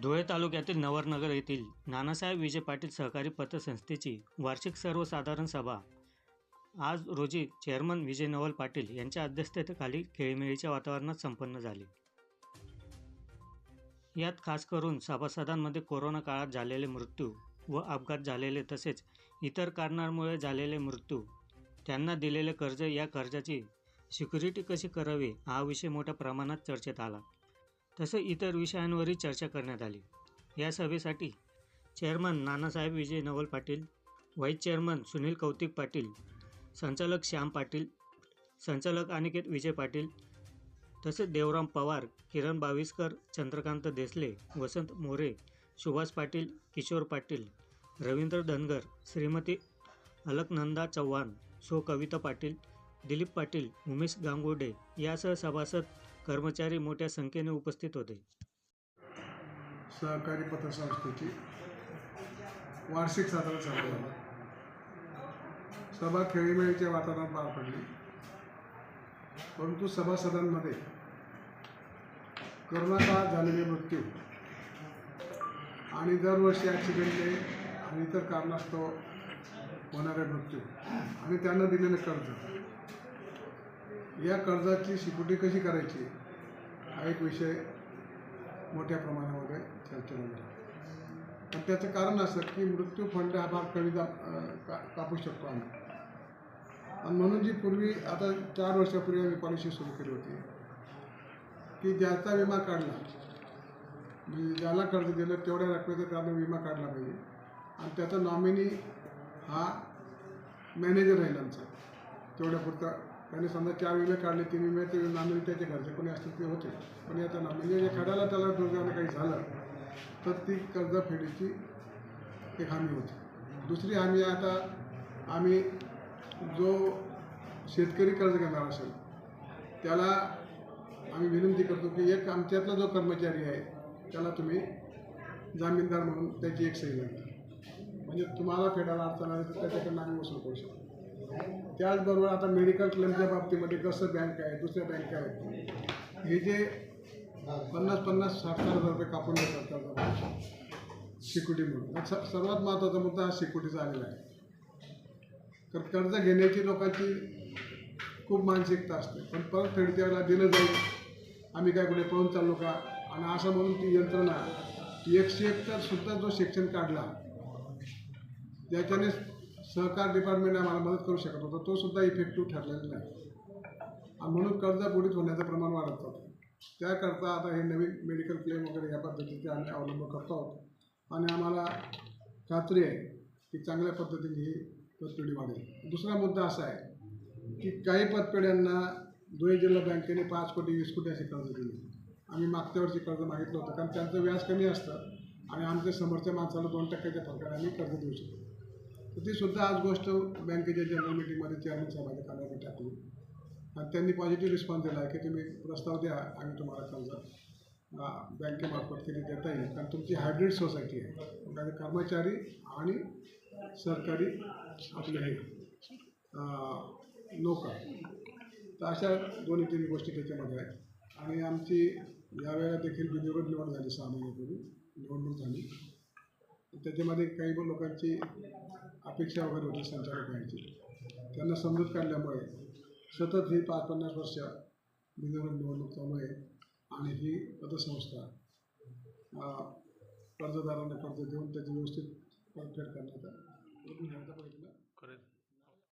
धुळे तालुक्यातील नवरनगर येथील नानासाहेब विजय पाटील सहकारी पतसंस्थेची वार्षिक सर्वसाधारण सभा. आज रोजी चेअरमन विजय नवल पाटील यांच्या अध्यक्षतेखाली खेळीमेळीच्या वातावरणात संपन्न झाली. यात खास करून सभासदांमध्ये कोरोना काळात झालेले मृत्यू व अपघात झालेले तसेच इतर कारणांमुळे झालेले मृत्यू त्यांना दिलेले कर्ज या कर्जाची सिक्युरिटी कशी करावी हा विषय मोठ्या प्रमाणात चर्चेत आला. तसेच इतर विषयांवरही चर्चा करण्यात आली. या सभेसाठी chairman Nanasaheb Vijay Naval Patil vice chairman Sunil Kautik Patil संचालक श्याम पाटील संचालक अनिकेत विजय पाटील तसेच देवराम पवार किरण बाविस्कर चंद्रकांत देसले वसंत मोरे सुभाष पाटील किशोर पाटील रवींद्र धनगर श्रीमती अलकनंदा चव्हाण सो कविता पाटील दिलीप पाटील उमेश गांगुडे यासह सभासद कर्मचारी मोठ्या संख्येने उपस्थित होते. सहकारी पतसंस्थेची वार्षिक साधारण सभा झाली सभा खेळीमेळीच्या वातावरणात पार पडली. परंतु सभासदांमध्ये करोना काळात झालेले मृत्यू आणि दरवर्षी ॲक्सिडेंटले आणि इतर कारणास्तव होणारे मृत्यू आणि त्यांना दिलेलं कर्ज. या कर्जाची सिक्युरिटी कशी करायची? हा एक विषय मोठ्या प्रमाणामध्ये चर्चेला गेला. पण त्याचं कारण असं की मृत्यू फंड हा भाग कमी दा का कापू शकतो आम्ही. आणि म्हणून जी पूर्वी आता चार वर्षापूर्वी आम्ही पॉलिसी सुरू केली होती की ज्याचा विमा काढला म्हणजे ज्याला कर्ज दिलं तेवढ्या रकमेचा त्यानं विमा काढला पाहिजे. आणि त्याचा नॉमिनी हा मॅनेजर राहील आमचा तेवढ्यापुरता त्याने समजा चार विमे काढले तीन विमे ते नॉमिनी त्याचे घरचे कोणी असतील ते होते. पण याचा जे म्हणजे एखाद्याला त्याला दुर्गाने काही झालं तर ती कर्जफेडीची एक हमी होती. दुसरी हमी आता आम्ही जो शेतकरी कर्ज घेणार असेल त्याला आम्ही विनंती करतो की एक आमच्यातला जो कर्मचारी आहे त्याला तुम्ही जामीनदार म्हणून त्याची एक सही लागते म्हणजे तुम्हाला फेडायला अडचण आली तर त्याच्याकडनं आम्ही वसूल करू शकतो. त्याचबरोबर आता मेडिकल क्लेमच्या बाबतीमध्ये कसं बँक आहे दुसऱ्या बँक आहेत. हे जे पन्नास पन्नास साठ साठ हजार रुपये कापून देतात कर्ज सिक्युरिटी म्हणून. स- सर्वात महत्त्वाचा मुद्दा हा सिक्युरिटीचा आलेला आहे. तर कर्ज घेण्याची लोकांची खूप मानसिकता असते. पण परत फेडच्या वेळेला दिलं जाईल. आम्ही काय कुठे पळून चाललो का? आणि असं म्हणून ती यंत्रणा एकशे एक तर सुद्धा जो सेक्शन काढला ज्याच्याने सहकार डिपार्टमेंट आम्हाला मदत करू शकत होता. तो सुद्धा इफेक्टिव्ह ठरलेला नाही. आणि म्हणून कर्ज बुडीत होण्याचं प्रमाण वाढत होतं. त्याकरता आता हे नवीन मेडिकल क्लेम वगैरे या पद्धतीचे आम्ही अवलंब करतो आहोत. आणि आम्हाला खात्री आहे की चांगल्या पद्धतीने ही पतपेढी वाढेल. दुसरा मुद्दा असा आहे की काही पतपेढ्यांना धुळे जिल्हा बँकेने पाच कोटी वीस कोटी असे कर्ज दिले. आम्ही मागच्या वर्षी कर्ज मागितलं होतं. कारण त्यांचं व्याज कमी असतं आणि आमच्या समोरच्या माणसाला दोन टक्क्याच्या फरकाने आम्ही कर्ज देऊ शकतो. तर ती सुद्धा आज गोष्ट बँकेच्या जनरल मिटिंगमध्ये चेअरमन साहेबांनी कानावर टाकली. आणि त्यांनी पॉझिटिव्ह रिस्पॉन्स दिला आहे की तुम्ही प्रस्ताव द्या आम्ही तुम्हाला कर्ज बँकेमार्फत किती देता येईल. कारण तुमची हायब्रिड सोसायटी आहे. कारण कर्मचारी आणि सरकारी आपले हे अं, लोक तर अशा दोन्ही तीन गोष्टी त्याच्यामध्ये आहेत. आणि आमची यावेळेला देखील बिनविरोध निवड झाली सहा महिन्यापूर्वी. निवडणूक झाली. त्याच्यामध्ये काही लोकांची अपेक्षा वगैरे होती संचालक व्हायची त्यांना समजूत काढल्यामुळे सतत ही पाच पन्नास वर्ष बिनविरोध निवडणूक आणि ही पतसंस्था कर्जदारांना कर्ज देऊन त्याची व्यवस्थित परतफेड करण्याचा प्रयत्न